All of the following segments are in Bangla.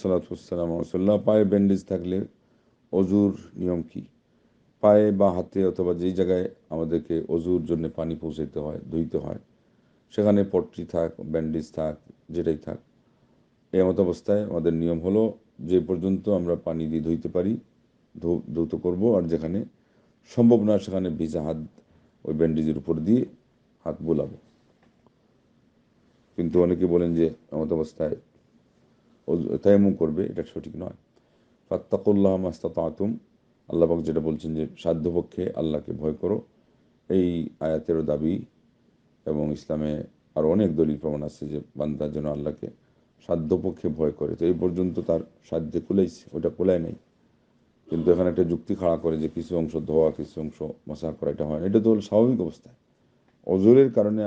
সালাতাম রসল্লাহ পায়ে ব্যান্ডেজ থাকলে অজুর নিয়ম কি? পায়ে বা হাতে অথবা যেই জায়গায় আমাদেরকে অজুর জন্য পানি পৌঁছাইতে হয়, ধুইতে হয়, সেখানে পট্টি থাক, ব্যান্ডেজ থাক, যেটাই থাক এমত অবস্থায় আমাদের নিয়ম হলো যে পর্যন্ত আমরা পানি দিয়ে ধুইতে পারি ধৌত করব, আর যেখানে সম্ভব না সেখানে ভিজা হাত ওই ব্যান্ডেজের উপর দিয়ে হাত বোলাবো। কিন্তু অনেকে বলেন যে এমত অবস্থায় তাইমু করবে, এটা সঠিক নয়। ফাত্তাকুল্লাহ মাস্তাত আতুম আল্লাহবাক যেটা বলছেন যে সাধ্যপক্ষে আল্লাহকে ভয় করো। এই আয়াতেরও দাবি এবং ইসলামে আরও অনেক দলিল প্রমাণ আছে যে বান্দার জন্য আল্লাহকে সাধ্যপক্ষে ভয় করে। তো এই পর্যন্ত তার সাধ্যে কুলাইছে ওটা কুলায় নাই। কিন্তু এখানে একটা যুক্তি খাড়া করে যে কিছু অংশ ধোয়া, কিছু অংশ মশা করা, এটা হয় না। এটা তো হলো স্বাভাবিক অবস্থায় অজুরের কারণে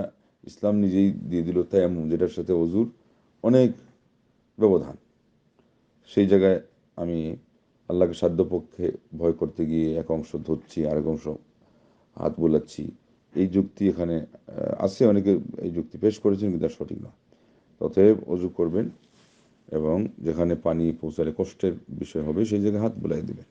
ইসলাম নিজেই দিয়ে দিল তাই এমন যেটার সাথে অজুর অনেক ব্যবধান। সেই জায়গায় আমি আল্লাহকে সাধ্যপক্ষে ভয় করতে গিয়ে এক অংশ ধরছি, আরেক অংশ হাত বোলাচ্ছি। এই যুক্তি এখানে আছে, অনেকে এই যুক্তি পেশ করেছেন, কিন্তু সঠিক নয়। অতএব অজু করবেন এবং যেখানে পানি পৌঁছালে কষ্টের বিষয় হবে, সেই জায়গায় হাত বোলাই দেবেন।